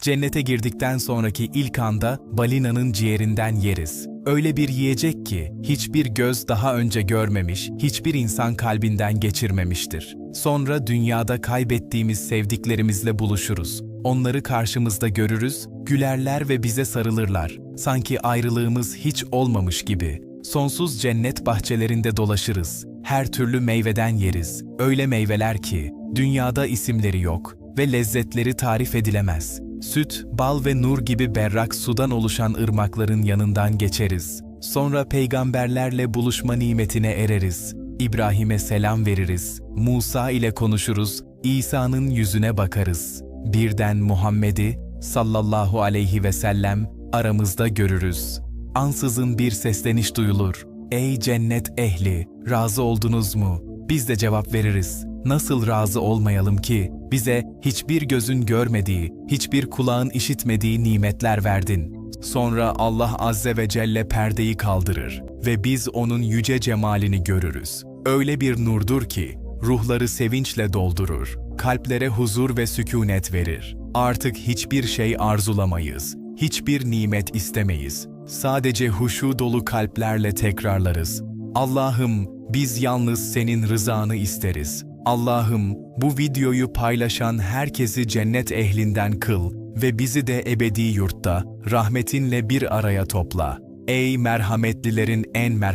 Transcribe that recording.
Cennete girdikten sonraki ilk anda balinanın ciğerinden yeriz. Öyle bir yiyecek ki hiçbir göz daha önce görmemiş, hiçbir insan kalbinden geçirmemiştir. Sonra dünyada kaybettiğimiz sevdiklerimizle buluşuruz. Onları karşımızda görürüz, gülerler ve bize sarılırlar. Sanki ayrılığımız hiç olmamış gibi. Sonsuz cennet bahçelerinde dolaşırız. Her türlü meyveden yeriz. Öyle meyveler ki dünyada isimleri yok ve lezzetleri tarif edilemez. Süt, bal ve nur gibi berrak sudan oluşan ırmakların yanından geçeriz. Sonra peygamberlerle buluşma nimetine ereriz. İbrahim'e selam veririz. Musa ile konuşuruz. İsa'nın yüzüne bakarız. Birden Muhammed'i sallallahu aleyhi ve sellem aramızda görürüz. Ansızın bir sesleniş duyulur. Ey cennet ehli, razı oldunuz mu? Biz de cevap veririz. Nasıl razı olmayalım ki? Bize hiçbir gözün görmediği, hiçbir kulağın işitmediği nimetler verdin. Sonra Allah Azze ve Celle perdeyi kaldırır ve biz onun yüce cemalini görürüz. Öyle bir nurdur ki, ruhları sevinçle doldurur, kalplere huzur ve sükunet verir. Artık hiçbir şey arzulamayız, hiçbir nimet istemeyiz. Sadece huşu dolu kalplerle tekrarlarız. Allah'ım biz yalnız senin rızanı isteriz. Allah'ım bu videoyu paylaşan herkesi cennet ehlinden kıl ve bizi de ebedi yurtta rahmetinle bir araya topla. Ey merhametlilerin en merhametli